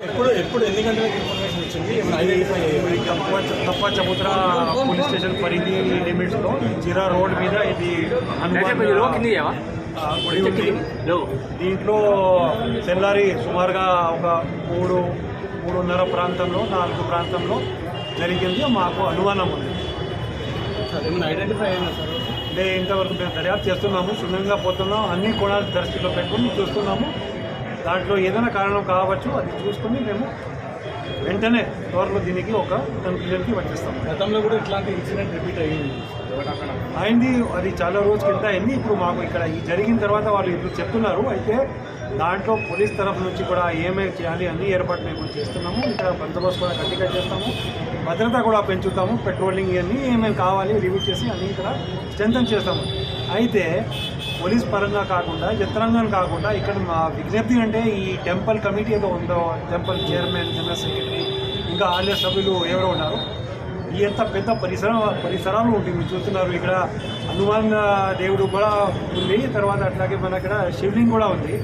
ఎప్పుడు ఎప్పుడు ఎన్ని గంటలకు ఇన్ఫర్మేషన్ వచ్చింది? ఐడెంటిఫై తప్ప తప్ప చబుత్రా పోలీస్ స్టేషన్ పరిధి లిమిట్స్లో జీరా రోడ్ మీద ఇది గుడి ఉంది. దీంట్లో తెల్లారి సుమారుగా ఒక మూడు మూడున్నర ప్రాంతంలో నాలుగు ప్రాంతంలో జరిగింది. మాకు అనుమానం ఉంది. ఐడెంటిఫై అయినా సార్? అంటే ఇంతవరకు మేము దర్యాప్తు చేస్తున్నాము క్షుణ్ణంగా పోతున్నాం అన్ని కోణాలు దృష్టిలో పెట్టుకుని చూస్తున్నాము. దాంట్లో ఏదైనా కారణం కావచ్చు అది చూసుకుని మేము వెంటనే త్వరలో దీనికి ఒక కన్క్లూజన్కి వచ్చేస్తాము గతంలో కూడా ఇట్లాంటి ఇన్సిడెంట్ రిపీట్ అయ్యింది. అయింది అది చాలా రోజు కింద అయింది. ఇప్పుడు మాకు ఇక్కడ ఈ జరిగిన తర్వాత వాళ్ళు ఇప్పుడు చెప్తున్నారు. అయితే దాంట్లో పోలీస్ తరఫు నుంచి కూడా ఏమేమి చేయాలి అన్ని ఏర్పాట్లు మేము చేస్తున్నాము. ఇక్కడ బందోబస్తు కూడా గట్టిగా చేస్తాము. భద్రత కూడా పెంచుతాము. పెట్రోలింగ్ ఇవన్నీ ఏమేమి కావాలి రివ్యూ చేసి అన్ని ఇక్కడ స్ట్రెంథన్ చేస్తాము. అయితే పోలీస్ పరంగా కాకుండా యంత్రాంగం కాకుండా ఇక్కడ మా విజ్ఞప్తి అంటే ఈ టెంపుల్ కమిటీ ఏదో ఉందో టెంపుల్ చైర్మన్ జనరల్ సెక్రటరీ ఇంకా ఆలయ సభ్యులు ఎవరో ఉన్నారు. ఈ ఎంత పెద్ద పరిసర పరిసరాలు ఉంటుంది మీరు చూస్తున్నారు. ఇక్కడ హనుమాన్ దేవుడు కూడా ఉంది తర్వాత అట్లాగే మన ఇక్కడ శివలింగ్ కూడా ఉంది.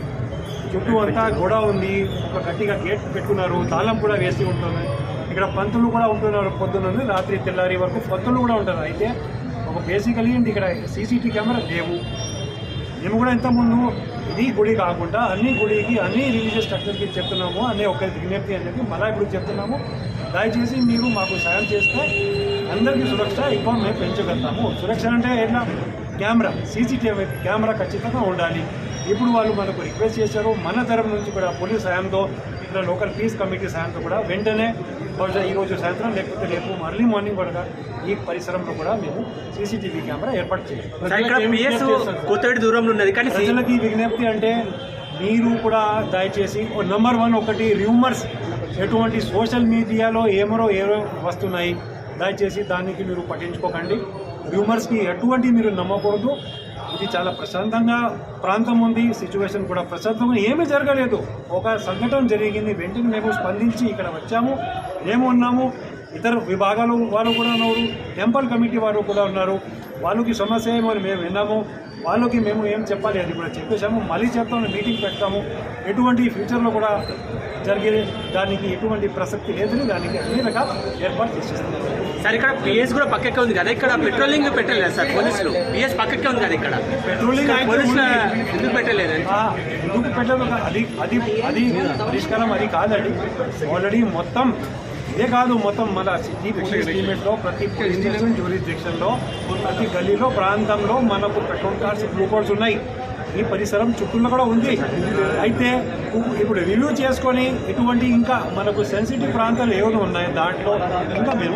చుట్టూ అంతా గోడ ఉంది ఒక గట్టిగా గేట్ పెట్టుకున్నారు తాళం కూడా వేసి ఉంటుంది. ఇక్కడ పంతులు కూడా ఉంటున్నారు పొద్దున్న రాత్రి తెల్లారి వరకు పంతులు కూడా ఉంటారు. అయితే ఒక బేసికలీ ఇక్కడ సీసీటీ కెమెరా లేవు. మేము కూడా ఇంతకుముందు ఇది గుడి కాకుండా అన్ని గుడికి అన్ని రిలీజియస్ స్ట్రక్చర్కి చెప్తున్నాము అనే ఒక విజ్ఞప్తి అని చెప్పి మళ్ళీ ఇప్పుడు చెప్తున్నాము. దయచేసి మీరు మాకు సాయం చేస్తే అందరికీ సురక్ష ఎక్కువ మేము పెంచగలుగుతాము. సురక్ష అంటే ఎట్లా? కెమెరా సీసీటీవీ కెమెరా ఖచ్చితంగా ఉండాలి. ఇప్పుడు వాళ్ళు మనకు రిక్వెస్ట్ చేశారు మన తరపు నుంచి కూడా పోలీస్ సాయంతో ఇక్కడ లోకల్ పీస్ కమిటీ సాయంతో కూడా వెంటనే బహుశా ఈ రోజు సాయంత్రం లేకపోతే రేపు అర్లీ మార్నింగ్ కూడా ఈ పరిసరంలో కూడా మేము సీసీటీవీ కెమెరా ఏర్పాటు చేయాలి దూరంలో ఉన్నది కానీ ప్రజలకి విజ్ఞప్తి అంటే మీరు కూడా దయచేసి నెంబర్ వన్ ఒకటి రూమర్స్ ఎటువంటి సోషల్ మీడియాలో ఏమరో ఏమో వస్తున్నాయి. దయచేసి దానికి మీరు పట్టించుకోకండి. రూమర్స్కి ఎటువంటి మీరు నమ్మకూడదు. ఇది చాలా ప్రశాంతంగా ప్రాంతం ఉంది. సిచ్యువేషన్ కూడా ప్రశాంతంగా ఏమీ జరగలేదు. ఒక సంఘటన జరిగింది. వెంటనే మేము స్పందించి ఇక్కడ వచ్చాము. మేము ఉన్నాము. ఇతర విభాగాలు వాళ్ళు కూడా ఉన్నారు. టెంపుల్ కమిటీ వారు కూడా ఉన్నారు. వాళ్ళకి సమస్య ఏమో అని మేము విన్నాము. వాళ్ళకి మేము ఏం చెప్పాలి అది కూడా చెప్పేసాము మళ్ళీ చెప్తాము మీటింగ్ పెడతాము. ఎటువంటి ఫ్యూచర్లో కూడా జరిగే దానికి ఎటువంటి ప్రసక్తి లేదని దానికి అన్ని రకాల ఏర్పాటు చేసేస్తాము సార్ ఇక్కడ పిఎస్ కూడా పక్కకే ఉంది కదా? ఇక్కడ పెట్రోలింగ్ పెట్టలేదు సార్ పోలీసులు? పిఎస్ పక్కకే ఉంది కదా ఇక్కడ? పెట్రోలింగ్ పోలీసులు. ఎందుకు పెట్టలేదు ఎందుకు పెట్టదు అది అది అది పరిష్కారం అది కాదండి. ఆల్రెడీ మొత్తం ఇదే కాదు మొత్తం మన సిటీ పోలీస్ ప్రతి పోలీస్ స్టేషన్ జ్యూరిస్డిక్షన్లో ప్రతి గల్లీలో ప్రాంతంలో మనకు పెట్రోల్ కార్స్ బ్లూ కార్డ్స్ ఉన్నాయి. ఈ పరిసరం చుట్టూలో కూడా ఉంది. అయితే ఇప్పుడు రివ్యూ చేసుకొని ఎటువంటి ఇంకా మనకు సెన్సిటివ్ ప్రాంతాలు ఏమైనా ఉన్నాయి? దాంట్లో ఇంకా మేము